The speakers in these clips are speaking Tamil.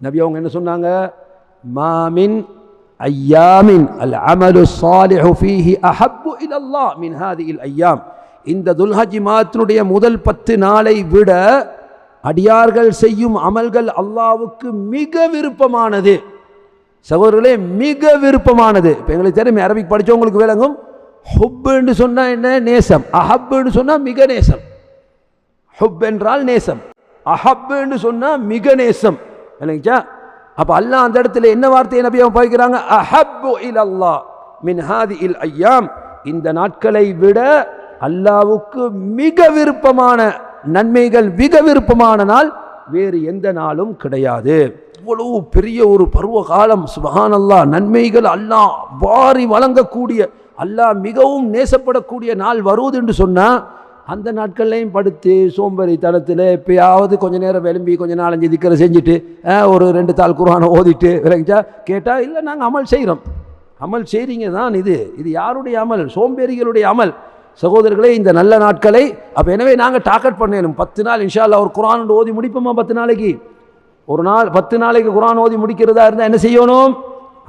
நபி அவங்க என்ன சொன்னாங்க? மாமின் ஐயாமின் அல் அமலு சாலிஹு ஃபீஹி அஹப்பு இலல்லாஹ் மின் ஹாதில் ஐயாம். இந்த துல்ஹஜி மாத்தினுடைய முதல் பத்து நாளை விட அடியார்கள் செய்யும் அமல்கள் அல்லாவுக்கு மிக விருப்பமானது. சகோதரர்களே மிக விருப்பமானது. இப்போ எங்களுக்கு தெரியும் அரபிக் படித்தவங்களுக்கு விளங்கும். ஹுப்புன்னு சொன்னால் என்ன? நேசம். அஹப்புன்னு சொன்னால் மிக நேசம். ஹுப் என்றால் நேசம். அஹப்புன்னு சொன்னால் மிக நேசம். இல்லைங்களா? அப்போ அல்லாஹ் அந்த இடத்துல என்ன வார்த்தையை நபி அவன் பாய்க்கிறாங்க அஹப்பு இல் அல்லாஹ் மின் ஹாதி இல் ஐயாம். இந்த நாட்களை விட அல்லாவுக்கு மிக விருப்பமான நன்மைகள் மிக விருப்பமான நாள் வேறு எந்த நாளும் கிடையாது. இவ்வளவு பெரிய ஒரு பருவ காலம் சுபஹான் அல்லாஹ் நன்மைகள் அல்லாஹ் வாரி வழங்கக்கூடிய அல்லாஹ் மிகவும் நேசப்படக்கூடிய நாள் வருவது என்று சொன்னால் அந்த நாட்கள்லையும் படுத்து சோம்பேறி தளத்தில் எப்பயாவது கொஞ்ச நேரம் விளம்பி கொஞ்சம் நாலஞ்சு திக்கரை செஞ்சுட்டு ஒரு ரெண்டு தாள் குரானை ஓதிட்டு விளங்கிச்சா கேட்டால் இல்லை நாங்கள் அமல் செய்கிறோம் அமல் செய்கிறீங்க தான் இது. இது யாருடைய அமல்? சோம்பேறிகளுடைய அமல். சகோதரர்களே இந்த நல்ல நாட்களை அப்போ எனவே நாங்கள் டார்கெட் பண்ணணும். பத்து நாள் இன்ஷால்லா ஒரு குரான் ஓதி முடிப்போமா பத்து நாளைக்கு? ஒரு நாள் பத்து நாளைக்கு குரான் ஓதி முடிக்கிறதா இருந்தால் என்ன செய்யணும்?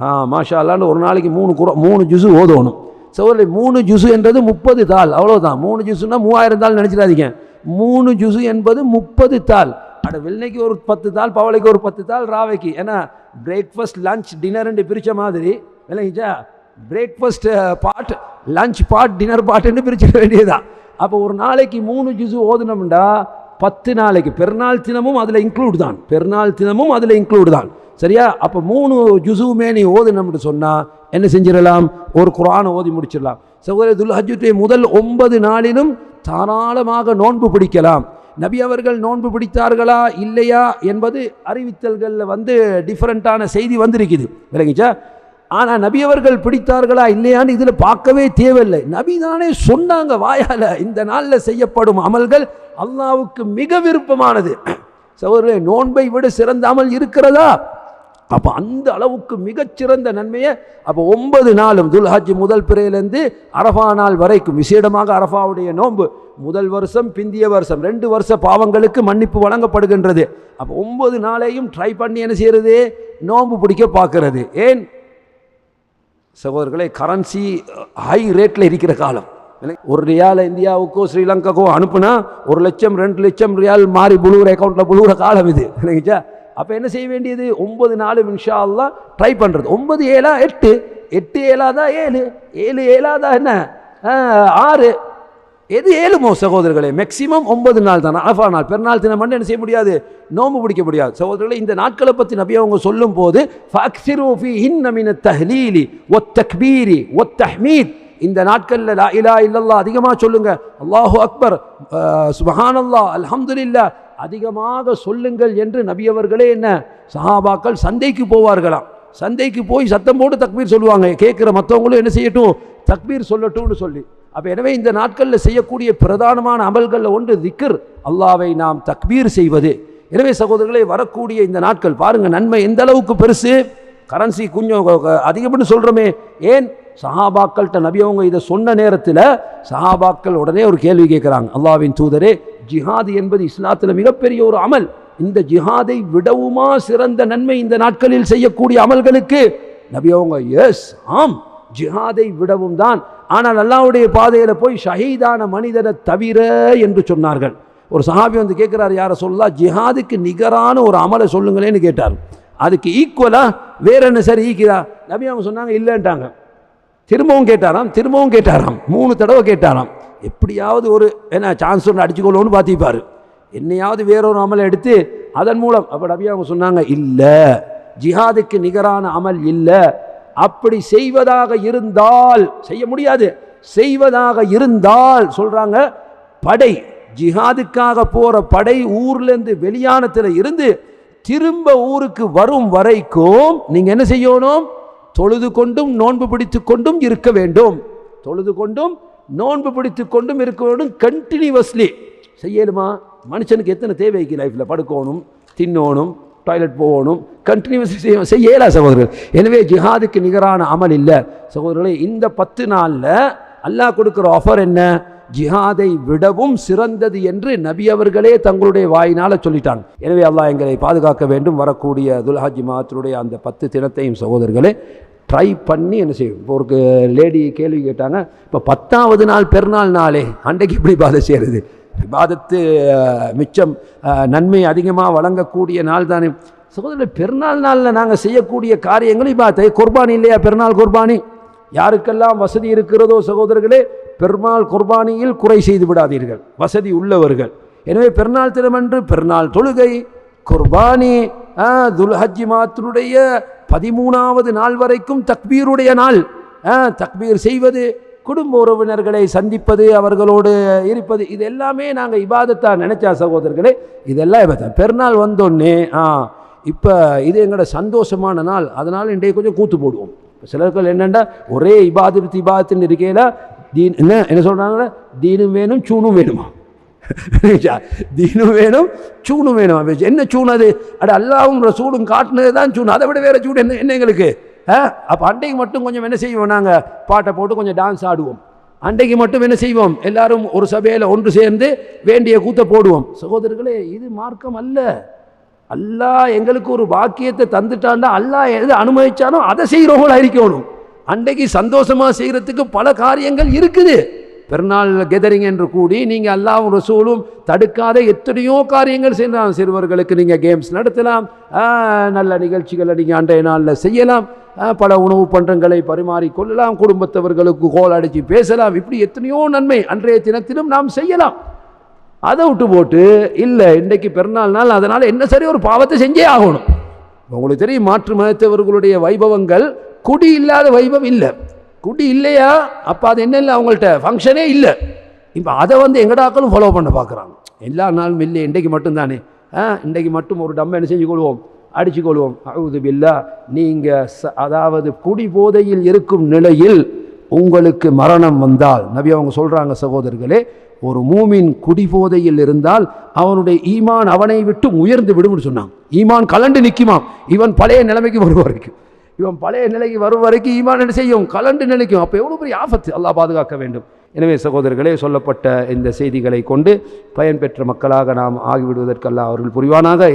ஆ மாஷா அல்லான்னு ஒரு நாளைக்கு மூணு குரா மூணு ஜுசு ஓதணும். சோதரி மூணு ஜூஸு என்றது முப்பது தாள். அவ்வளோதான் மூணு ஜூஸுன்னா மூவாயிரம் தாள் நினச்சிடாதீங்க. மூணு ஜூஸு என்பது முப்பது தாள். அட வெள்ளைக்கு ஒரு பத்து தாள் பவளைக்கு ஒரு பத்து தாள் ராவைக்கு. ஏன்னா பிரேக்ஃபாஸ்ட் லஞ்ச் டின்னர்னு பிரித்த மாதிரி விளங்கிச்சா? Breakfast part lunch part dinner பாட்டுன்னு பிரிச்சிட வேண்டியதுதான். அப்போ ஒரு நாளைக்கு மூணு ஜூஸு ஓதுனோம்டா பத்து நாளைக்கு. பெருநாள் தினமும் அதில் இன்க்ளூட் தான். பெருநாள் தினமும் அதில் இன்க்ளூட் தான். சரியா? அப்போ மூணு ஜுசுவுமே நீ ஓதுனம்னு சொன்னால் என்ன செஞ்சிடலாம்? ஒரு குரானை ஓதி முடிச்சிடலாம். சகோதர துல்ஹஜுடைய முதல் ஒன்பது நாளிலும் தாராளமாக நோன்பு பிடிக்கலாம். நபி அவர்கள் நோன்பு பிடித்தார்களா? இல்லையா? என்பது அறிவித்தல்களில் வந்து டிஃப்ரெண்ட்டான செய்தி வந்திருக்குது. விளங்கிச்சா? ஆனால் நபி அவர்கள் பிடித்தார்களா? இல்லையான்னு இதில் பார்க்கவே தேவையில்லை. நபி தானே சொன்னாங்க வாயால் இந்த நாளில் செய்யப்படும் அமல்கள் அல்லாவுக்கு மிக விருப்பமானது. சகோதரே நோன்பை விட சிறந்த அமல் இருக்கிறதா? அப்போ அந்த அளவுக்கு மிகச்சிறந்த நன்மையை அப்போ ஒன்பது நாளும் துல்ஹாஜ் முதல் பிறையிலேருந்து அரஃபா நாள் வரைக்கும் விசேடமாக அரஃபாவுடைய நோன்பு முதல் வருஷம் பிந்திய வருஷம் ரெண்டு வருஷ பாவங்களுக்கு மன்னிப்பு வழங்கப்படுகின்றது. அப்போ ஒன்பது நாளையும் ட்ரை பண்ணி என்ன செய்கிறது நோன்பு பிடிக்க பார்க்கறது. ஏன்? சகோதரர்களே கரன்சி ஹை ரேட்டில் இருக்கிற காலம். ஒரு ரியால் இந்தியாவுக்கோ ஸ்ரீலங்காக்கோ அனுப்புனா ஒரு லட்சம் ரெண்டு லட்சம் ரியால் மாறி புழுகிற அக்கௌண்ட்டில் புழுகிற காலம் இது. இல்லைங்கச்சா அப்போ என்ன செய்ய வேண்டியது? ஒம்பது நாலு இன்ஷா அல்லா ட்ரை பண்ணுறது ஒம்பது ஏழா? எட்டு. எட்டு ஏழாதா? ஏழு. ஏழு ஏழாதா என்ன? ஆறு. எது ஏழுமோ சகோதரர்களே? மேக்சிமம் ஒன்பது நாள் தான்? அரஃபா நாள். பெருநாள் தினம் மட்டும் என்ன செய்ய முடியாது? நோம்பு பிடிக்க முடியாது. சகோதரர்களே இந்த நாட்களை பற்றி நபி அவங்க சொல்லும் போது தஹ்லீலி ஒத் தக்பீரி ஒத் தஹ்மீத் இந்த நாட்களில் லா இலா இல்லல்லா அதிகமாக சொல்லுங்கள் அல்லாஹு அக்பர். சுபஹானல்லா அல்ஹம்துலில்லா அதிகமாக சொல்லுங்கள் என்று நபியவர்களே என்ன? சஹாபாக்கள் சந்தைக்கு போவார்களாம். சந்தைக்கு போய் சத்தம் போட்டு தக்பீர் சொல்லுவாங்க. கேட்குற மற்றவங்களும் என்ன செய்யட்டும்? தக்பீர் சொல்லட்டும்னு சொல்லி. அப்போ எனவே இந்த நாட்களில் செய்யக்கூடிய பிரதானமான அமல்களில் ஒன்று திக்கர் அல்லாவை நாம் தக்பீர் செய்வது. எனவே சகோதரர்களே வரக்கூடிய இந்த நாட்கள் பாருங்கள் நன்மை எந்த அளவுக்கு பெருசு? கரன்சி கொஞ்சம் அதிகம்னு சொல்கிறோமே ஏன்? சஹாபாக்கள்கிட்ட நபி அவங்க இதை சொன்ன நேரத்தில் சஹாபாக்கள் உடனே ஒரு கேள்வி கேட்குறாங்க. அல்லாவின் தூதரே ஜிஹாது என்பது இஸ்லாத்தில் மிகப்பெரிய ஒரு அமல். இந்த ஜிஹாதை விடவுமா சிறந்த நன்மை இந்த நாட்களில் செய்யக்கூடிய அமல்களுக்கு? நபி அவங்க எஸ் ஆம் ஜிஹாதை விடவும் தான். ஆனால் அல்லாவுடைய பாதையில் போய் ஷஹீதான மனிதனை தவிர என்று சொன்னார்கள். ஒரு சஹாபி வந்து கேட்குறாரு யாரை சொல்லலாம் ஜிஹாதுக்கு நிகரான ஒரு அமலை சொல்லுங்களேன்னு கேட்டார். அதுக்கு ஈக்குவலாக வேற என்ன சரி ஈக்குதா நபி அவங்க சொன்னாங்க இல்லைன்ட்டாங்க. திரும்பவும் கேட்டாராம் திரும்பவும் கேட்டாராம். மூணு தடவை கேட்டாராம். எப்படியாவது ஒரு என்ன சான்ஸ் ஒன்று அடிச்சுக்கொள்ளணும்னு பார்த்திப்பார் என்னையாவது வேறொரு அமலை எடுத்து அதன் மூலம் அப்போ நபி அவங்க சொன்னாங்க இல்லை ஜிஹாதுக்கு நிகரான அமல் இல்லை. அப்படி செய்வதாக இருந்தால் செய்ய முடியாது. செய்வதாக இருந்தால் சொல்கிறாங்க படை ஜிஹாதுக்காக போகிற படை ஊர்லேருந்து வெளியானத்தில் இருந்து திரும்ப ஊருக்கு வரும் வரைக்கும் நீங்கள் என்ன செய்யணும்? தொழுது கொண்டும் நோன்பு பிடித்து கொண்டும் இருக்க வேண்டும். தொழுது கொண்டும் நோன்பு பிடித்து கொண்டும் இருக்க வேண்டும் கண்டினியூவஸ்லி செய்யணுமா மனுஷனுக்கு எத்தனை தேவைக்கு லைஃப்பில் படுக்கணும் தின்னோணும் டாய்லெட் போகணும் கண்டினியூஸ்லி செய்ய செய்யலா சகோதரர்கள் எனவே ஜிஹாதுக்கு நிகரான அமல் இல்லை. சகோதரர்களே இந்த பத்து நாளில் அல்லாஹ் கொடுக்குற ஆஃபர் என்ன? ஜிஹாதை விடவும் சிறந்தது என்று நபி அவர்களே தங்களுடைய வாயினால் சொல்லிட்டாங்க. எனவே அல்லாஹ் எங்களை பாதுகாக்க வேண்டும். வரக்கூடிய துல்ஹாஜி மாதத்துடைய அந்த பத்து தினத்தையும் சகோதரர்களே ட்ரை பண்ணி என்ன செய்யும்? இப்போ ஒரு லேடி கேள்வி கேட்டாங்க இப்போ பத்தாவது நாள் பெருநாள் நாளே அன்றைக்கு இப்படி பாதை செய்கிறது விவாதத்து மிச்சம் நன்மை அதிகமாக வழங்கக்கூடிய நாள் தானே. சகோதரர் பெருநாள் நாளில் நாங்கள் செய்யக்கூடிய காரியங்கள் இபாத்தை குர்பானி இல்லையா? பெருநாள் குர்பானி. யாருக்கெல்லாம் வசதி இருக்கிறதோ சகோதரர்களே பெருநாள் குர்பானியில் குறை செய்து விடாதீர்கள். வசதி உள்ளவர்கள். எனவே பெருநாள் தினமன்று பெருநாள் தொழுகை குர்பானி துல்ஹஜி மாத்தினுடைய பதிமூணாவது நாள் வரைக்கும் தக்பீருடைய நாள். ஆ, தக்பீர் செய்வது குடும்ப உறவினர்களை சந்திப்பது அவர்களோடு இருப்பது இது எல்லாமே நாங்கள் இபாதத்தாக நினச்சா சகோதரர்களே இதெல்லாம் இப்போ பெருநாள் வந்தோடனே ஆ இப்போ இது எங்களோட சந்தோஷமான நாள். அதனால் இன்றைக்கு கொஞ்சம் கூத்து போடுவோம். சிலர்கள் என்னென்னா ஒரே இபாதத்து இபாதத்துன்னு இருக்கையில் தீன் என்ன என்ன சொல்கிறாங்கன்னா தீனும் வேணும் சூனும் வேணுமா? தீனும் வேணும் சூணும் வேணும் என்ன சூன் அது? அட அல்லாவும் சூடும் காட்டுனது தான் சூன். அதை விட வேற சூடு என்ன என்ன எங்களுக்கு? ஆ? அப்போ அன்றைக்கு மட்டும் கொஞ்சம் என்ன செய்வோம் நாங்கள் பாட்டை போட்டு கொஞ்சம் டான்ஸ் ஆடுவோம். அன்றைக்கு மட்டும் என்ன செய்வோம்? எல்லாரும் ஒரு சபையில் ஒன்று சேர்ந்து வேண்டிய கூத்த போடுவோம். சகோதரர்களே இது மார்க்கம் அல்ல. அல்லா எங்களுக்கு ஒரு வாக்கியத்தை தந்துட்டான்னா அல்லாஹ் எது அனுமதிச்சானோ அதை செய்கிறவங்களா இருக்கணும். அன்றைக்கு சந்தோஷமாக செய்கிறதுக்கு பல காரியங்கள் இருக்குது. பெருநாள் கெதரிங் என்று கூடி நீங்கள் அல்லாவும் ரசூலும் தடுக்காத எத்தனையோ காரியங்கள் செய்யலாம். சிறுவர்களுக்கு நீங்கள் கேம்ஸ் நடத்தலாம். நல்ல நிகழ்ச்சிகளை நீங்கள் அன்றைய நாளில் செய்யலாம். பல உணவு பண்டங்களை பரிமாறிக் கொள்ளலாம். குடும்பத்தவர்களுக்கு கோல் அடித்து பேசலாம். இப்படி எத்தனையோ நன்மை அன்றைய தினத்திலும் நாம் செய்யலாம். அதை விட்டு போட்டு இல்லை இன்றைக்கு பெருநாள் நாள் அதனால் என்ன சரி ஒரு பாவத்தை செஞ்சே ஆகணும். உங்களுக்கு தெரியும் மாற்று மதத்தவர்களுடைய வைபவங்கள் குடி இல்லாத வைபவம் இல்லை. குடி இல்லையா? அப்போ அது என்ன இல்லை அவங்கள்ட்ட? ஃபங்க்ஷனே இல்லை. இப்போ அதை வந்து எங்கடாக்களும் ஃபாலோ பண்ண பார்க்குறாங்க எல்லா நாளும் இல்லை இன்றைக்கு மட்டும்தானே? ஆ இன்றைக்கு மட்டும் ஒரு டம்மை என்ன செஞ்சு கொள்வோம்? அடித்து கொள்வோம். அவுது பில்லா நீங்கள் ச அதாவது குடி போதையில் இருக்கும் நிலையில் உங்களுக்கு மரணம் வந்தால் நபி அவங்க சொல்கிறாங்க சகோதரர்களே ஒரு மூமின் குடிபோதையில் இருந்தால் அவனுடைய ஈமான் அவனை விட்டு உயர்ந்து விடும்னு சொன்னான் ஈமான் கலண்டு நிற்குமாம் இவன் பழைய நிலைமைக்கு வரும் வரைக்கும். இவன் பழைய நிலைக்கு வரும் வரைக்கும் ஈமான் என்ன செய்யும்? கலண்டு நிலைக்கும் அப்போ எவ்வளோ பெரிய ஆபத்து? அல்லா பாதுகாக்க வேண்டும். எனவே சகோதரர்களே சொல்லப்பட்ட இந்த செய்திகளை கொண்டு பயன்பெற்ற மக்களாக நாம் ஆகிவிடுவதற்கல்ல அவர்கள் புரிவானாக.